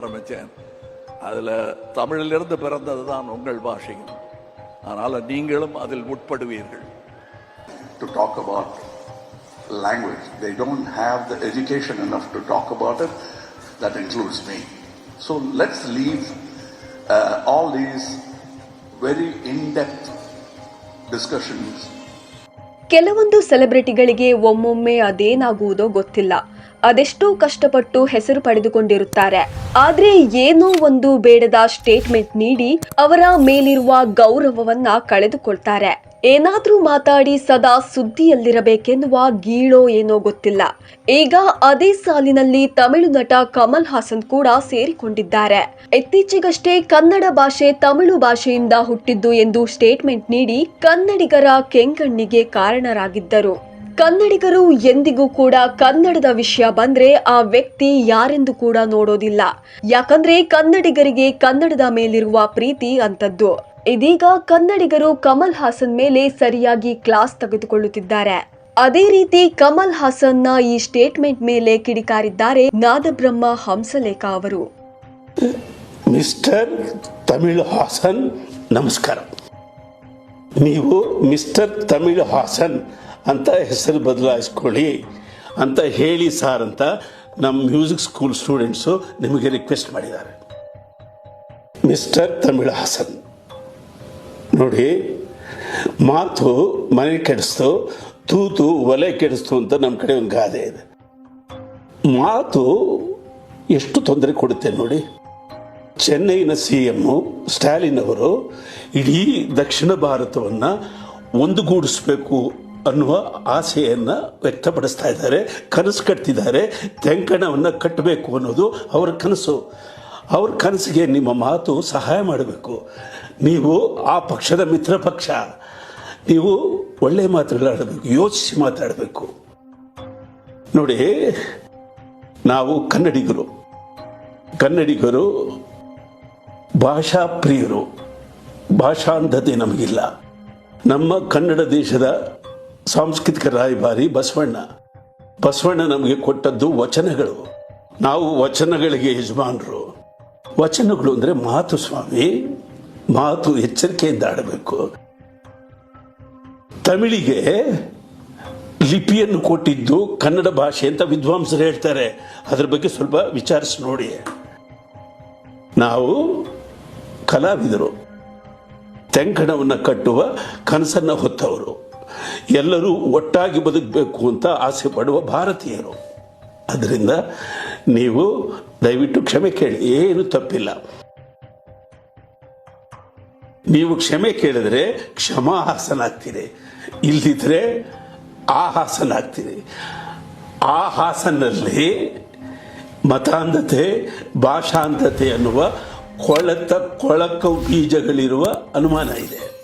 ஆரம்பித்தேன். அதில் தமிழிலிருந்து பிறந்தது தான் உங்கள் பாஷையும் அதனால் நீங்களும் அதில் உட்படுவீர்கள் to talk about language they don't have the education enough to talk about it that includes me so let's leave all these very in depth discussions ಕೆಲವೊಂದು ಸೆಲೆಬ್ರಿಟಿಗಳಿಗೆ ಒಮ್ಮೊಮ್ಮೆ ಅದೇನಾಗುವುದೋ ಗೊತ್ತಿಲ್ಲ. ಅದೆಷ್ಟೋ ಕಷ್ಟಪಟ್ಟು ಹೆಸರು ಪಡೆದುಕೊಂಡಿರುತ್ತಾರೆ. ಆದ್ರೆ ಏನೋ ಒಂದು ಬೇಡದ ಸ್ಟೇಟ್ಮೆಂಟ್ ನೀಡಿ ಅವರ ಮೇಲಿರುವ ಗೌರವವನ್ನ ಕಳೆದುಕೊಳ್ತಾರೆ. ಏನಾದ್ರೂ ಮಾತಾಡಿ ಸದಾ ಸುದ್ದಿಯಲ್ಲಿರಬೇಕೆನ್ನುವ ಗೀಳೋ ಏನೋ ಗೊತ್ತಿಲ್ಲ. ಈಗ ಅದೇ ಸಾಲಿನಲ್ಲಿ ತಮಿಳು ನಟ ಕಮಲ್ ಹಾಸನ್ ಕೂಡ ಸೇರಿಕೊಂಡಿದ್ದಾರೆ. ಇತ್ತೀಚೆಗಷ್ಟೇ ಕನ್ನಡ ಭಾಷೆ ತಮಿಳು ಭಾಷೆಯಿಂದ ಹುಟ್ಟಿದ್ದು ಎಂದು ಸ್ಟೇಟ್ಮೆಂಟ್ ನೀಡಿ ಕನ್ನಡಿಗರ ಕೆಂಗಣ್ಣಿಗೆ ಕಾರಣರಾಗಿದ್ದರು. ಕನ್ನಡಿಗರು ಎಂದಿಗೂ ಕೂಡ ಕನ್ನಡದ ವಿಷಯ ಬಂದ್ರೆ ಆ ವ್ಯಕ್ತಿ ಯಾರೆಂದು ಕೂಡ ನೋಡೋದಿಲ್ಲ. ಯಾಕಂದ್ರೆ ಕನ್ನಡಿಗರಿಗೆ ಕನ್ನಡದ ಮೇಲಿರುವ ಪ್ರೀತಿ ಅಂತದ್ದು ಇದೀಗ ಕನ್ನಡಿಗರು ಕಮಲ್ ಹಾಸನ್ ಮೇಲೆ ಸರಿಯಾಗಿ ಕ್ಲಾಸ್ ತೆಗೆದುಕೊಳ್ಳುತ್ತಿದ್ದಾರೆ. ಅದೇ ರೀತಿ ಕಮಲ್ ಹಾಸನ್ನ ಈ ಸ್ಟೇಟ್ಮೆಂಟ್ ಮೇಲೆ ಕಿಡಿಕಾರಿದ್ದಾರೆ ನಾದಬ್ರಹ್ಮ ಹಂಸಲೇಖ ಅವರು. ಮಿಸ್ಟರ್ ತಮಿಳು ಹಾಸನ್, ನಮಸ್ಕಾರ. ನೀವು ಮಿಸ್ಟರ್ ತಮಿಳು ಹಾಸನ್ ಅಂತ ಹೆಸರು ಬದಲಾಯಿಸ್ಕೊಳ್ಳಿ ಅಂತ ಹೇಳಿ ಸಾರ್ ಅಂತ ನಮ್ಮ ಮ್ಯೂಸಿಕ್ ಸ್ಕೂಲ್ ಸ್ಟೂಡೆಂಟ್ಸು ನಿಮಗೆ ರಿಕ್ವೆಸ್ಟ್ ಮಾಡಿದ್ದಾರೆ. ಮಿಸ್ಟರ್ ತಮಿಳು ಹಾಸನ್ ನೋಡಿ, ಮಾತು ಮನೆ ಕೆಡಿಸ್ತು, ತೂತು ಒಲೆ ಕೆಡಿಸ್ತು ಅಂತ ನಮ್ಮ ಕಡೆ ಒಂದು ಗಾದೆ ಇದೆ. ಮಾತು ಎಷ್ಟು ತೊಂದರೆ ಕೊಡುತ್ತೆ ನೋಡಿ. ಚೆನ್ನೈನ ಸಿ ಎಂ ಸ್ಟಾಲಿನ್ ಅವರು ಇಡೀ ದಕ್ಷಿಣ ಭಾರತವನ್ನು ಒಂದುಗೂಡಿಸ್ಬೇಕು ಅನ್ನುವ ಆಸೆಯನ್ನು ವ್ಯಕ್ತಪಡಿಸ್ತಾ ಇದ್ದಾರೆ, ಕನಸು ಕಟ್ತಿದ್ದಾರೆ, ತೆಂಕಣವನ್ನು ಕಟ್ಟಬೇಕು ಅನ್ನೋದು ಅವರ ಕನಸು. ಅವ್ರ ಕನಸಿಗೆ ನಿಮ್ಮ ಮಾತು ಸಹಾಯ ಮಾಡಬೇಕು. ನೀವು ಆ ಪಕ್ಷದ ಮಿತ್ರ ಪಕ್ಷ. ನೀವು ಒಳ್ಳೆ ಮಾತುಗಳಾಡಬೇಕು ಯೋಚಿಸಿ ಮಾತಾಡಬೇಕು. ನೋಡಿ, ನಾವು ಕನ್ನಡಿಗರು. ಕನ್ನಡಿಗರು ಭಾಷಾ ಪ್ರಿಯರು ಭಾಷಾಂಧತೆ ನಮಗಿಲ್ಲ. ನಮ್ಮ ಕನ್ನಡ ದೇಶದ ಸಾಂಸ್ಕೃತಿಕ ರಾಯಭಾರಿ ಬಸವಣ್ಣ. ಬಸವಣ್ಣ ನಮಗೆ ಕೊಟ್ಟದ್ದು ವಚನಗಳು. ನಾವು ವಚನಗಳಿಗೆ ಯಜಮಾನರು. ವಚನಗಳು ಅಂದರೆ ಮಾತು ಸ್ವಾಮಿ, ಮಾತು ಎಚ್ಚರಿಕೆಯಿಂದ ಆಡಬೇಕು ತಮಿಳಿಗೆ ಲಿಪಿಯನ್ನು ಕೊಟ್ಟಿದ್ದು ಕನ್ನಡ ಭಾಷೆ ಅಂತ ವಿದ್ವಾಂಸರು ಹೇಳ್ತಾರೆ. ಅದ್ರ ಬಗ್ಗೆ ಸ್ವಲ್ಪ ವಿಚಾರಿಸಿ ನೋಡಿ. ನಾವು ಕಲಾವಿದರು, ತೆಂಕಣವನ್ನು ಕಟ್ಟುವ ಕನಸನ್ನು ಹೊತ್ತವರು. ಎಲ್ಲರೂ ಒಟ್ಟಾಗಿ ಬದುಕಬೇಕು ಅಂತ ಆಸೆ ಪಡುವ ಭಾರತೀಯರು. ಅದರಿಂದ ನೀವು ದಯವಿಟ್ಟು ಕ್ಷಮೆ ಕೇಳಿ. ಏನು ತಪ್ಪಿಲ್ಲ. ನೀವು ಕ್ಷಮೆ ಕೇಳಿದ್ರೆ ಕ್ಷಮಾ ಹಾಸನಾಗ್ತೀರಿ. ಇಲ್ದಿದ್ರೆ ಆ ಹಾಸನ ಆಗ್ತೀರಿ ಆ ಹಾಸನಲ್ಲಿ ಮತಾಂಧತೆ, ಭಾಷಾಂಧತೆ ಅನ್ನುವ ಕೊಳತ, ಕೊಳಕ ಬೀಜಗಳಿರುವ ಅನುಮಾನ ಇದೆ.